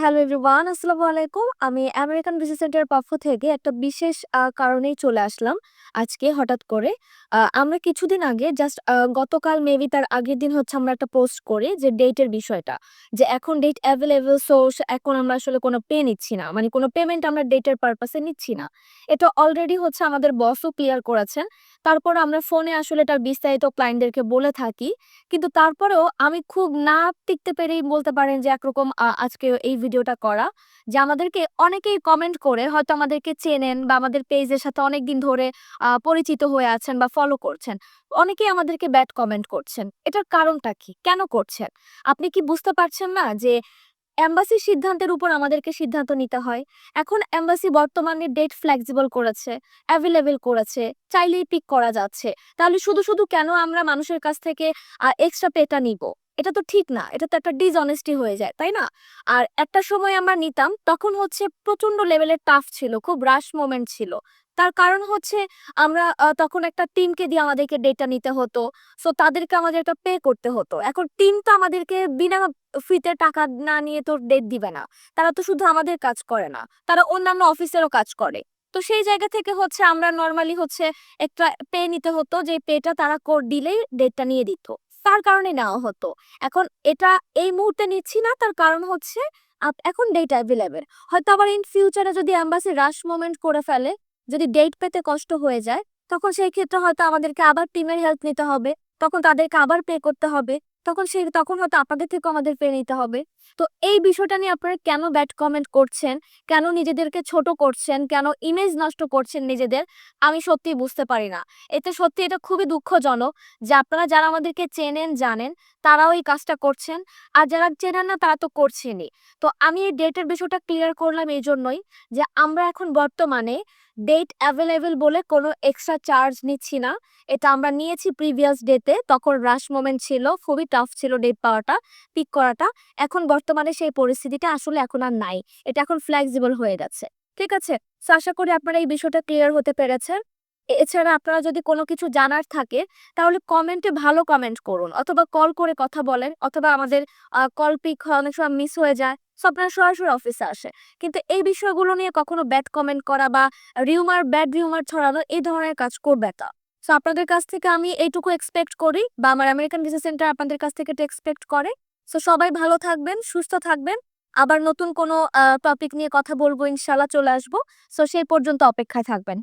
Hello everyone, আসসালামু আলাইকুম। আমি আমেরিকান ভিসা সেন্টারের পক্ষ থেকে একটা বিশেষ কারণেই চলে আসলাম আজকে হঠাৎ করে। আমরা কিছুদিন আগে জাস্ট গতকাল মেবি তার আগের দিন হচ্ছে আমরা একটা পোস্ট করি যে ডেটের বিষয়টা। যে এখন ডেট এভেইলেবল সো স এখন আমরা আসলে কোনো পে নিচ্ছি না। মানে কোনো পেমেন্ট আমরা ডেটের পারপাসে নিচ্ছি না। এটা অলরেডি হচ্ছে আমাদের বসও ক্লিয়ার করেছেন। তারপর আমরা ফোনে আসলে তার বিস্তারিত ক্লায়েন্টদেরকে বলে থাকি। কিন্তু তারপরেও আমি খুব না টিকতে পেরেই বলতে পারেন যে একরকম আজকে এই ভিডিওটা করা। যে আমাদেরকে অনেকেই কমেন্ট করে হয়তো আমাদেরকে চেনেন বা আমাদের পেজের সাথে অনেকদিন ধরে পরিচিত হয়ে আছেন বা ফলো করছেন। অনেকেই আমাদেরকে ব্যাড কমেন্ট করছেন। এটার কারণটা কি? কেন করছেন? আপনি কি বুঝতে পারছেন না যে এম্বাসির সিদ্ধান্তের উপর আমাদেরকে সিদ্ধান্ত নিতে হয়। এখন এম্বাসি বর্তমানে ডেট ফ্লেক্সিবল করেছে, অ্যাভেলেবেল করেছে, চাইলেই পিক করা যাচ্ছে। তাহলে শুধু, শুধু কেন আমরা মানুষের কাছ থেকে এক্সট্রা পেটা নিবো? এটা তো ঠিক না। এটা তো একটা ডিসঅনেস্টি হয়ে যায়, তাই না? আর একটা সময় আমরা নিতাম তখন হচ্ছে প্রচণ্ড লেভেলের টাফ ছিল, খুব রাশ মোমেন্ট ছিল। তার কারণ হচ্ছে আমরা তখন একটা টিমকে দিয়ে আমাদেরকে ডেটা নিতে হতো। সো তাদেরকে আমাদের একটা পে করতে হতো। এখন টিম তো আমাদেরকে বিনা ফিতে টাকা না নিয়ে তো ডেট দিবে না। তারা তো শুধু আমাদের কাজ করে না। তারা অন্যান্য অফিসেরও কাজ করে। তো সেই জায়গা থেকে হচ্ছে আমরা নর্মালি হচ্ছে একটা পে নিতে হতো যে পেটা তারা কর দিলেই ডেটটা নিয়ে দিত। তার কারণে নেওয়া হতো। এখন এটা এই মুহূর্তে নিচ্ছি না তার কারণ হচ্ছে এখন ডেট অ্যাভেলেবেল হয়তো আবার ইন ফিউচারে যদি অ্যাম্বাসি রাশ মোমেন্ট করে ফেলে, যদি ডেট পেতে কষ্ট হয়ে যায়, তখন সেই ক্ষেত্রে হয়তো আমাদেরকে আবার টিমের হেল্প নিতে হবে। তখন তাদেরকে আবার পে করতে হবে। তখন সে তখন হয়তো আপনাদের থেকেও আমাদের পেয়ে নিতে হবে। তো এই বিষয়টা নিয়ে আপনারা কেন ব্যাড কমেন্ট করছেন? কেন নিজেদেরকে ছোট করছেন? কেন ইমেজ নষ্ট করছেন নিজেদের? আমি সত্যিই বুঝতে পারি না। এতে সত্যি এটা খুবই দুঃখজনক যে আপনারা যারা আমাদেরকে চেনেন, জানেন তারাও এই কাজটা করছেন। আর যারা চেনেন না তারা তো করছেনই। তো আমি এই ডেটের বিষয়টা ক্লিয়ার করলাম এই জন্যই যে আমরা এখন বর্তমানে ডেট অ্যাভেলেবেল বলে কোনো এক্সট্রা চার্জ নিচ্ছি না। এটা আমরা নিয়েছি প্রিভিয়াস ডেতে। তখন রাশ মোমেন্ট ছিল। খুবই টাফ ছিল ডেট পাওয়াটা, পিক করাটা। এখন বর্তমানে সেই পরিস্থিতিটা আসলে এখন আর নাই। এটা এখন ফ্লেক্সিবল হয়ে গেছে। ঠিক আছে? আশা করি আপনারা এই বিষয়টা ক্লিয়ার হতে পেরেছেন। এছাড়া আপনারা যদি কোনো কিছু জানার থাকে তাহলে কমেন্টে ভালো কমেন্ট করুন অথবা কল করে কথা বলেন অথবা আমাদের কল পিক অনেক সময় মিস হয়ে যায়। সো আপনারা সরাসরি অফিসে আসেন। কিন্তু এই বিষয়গুলো নিয়ে কখনো ব্যাড কমেন্ট করা বা রিউমার, ব্যাড রিউমার ছড়ানো এই ধরনের কাজ করবে না। সো আপনাদের কাছ থেকে আমি এইটুকু এক্সপেক্ট করি বা আমার আমেরিকান ভিসা সেন্টার আপনাদের কাছ থেকে এটা এক্সপেক্ট করে। সো সবাই ভালো থাকবেন, সুস্থ থাকবেন। আবার নতুন কোনো টপিক নিয়ে কথা বলব ইনশাআল্লাহ চলে আসব সো সেই পর্যন্ত অপেক্ষায় থাকবেন।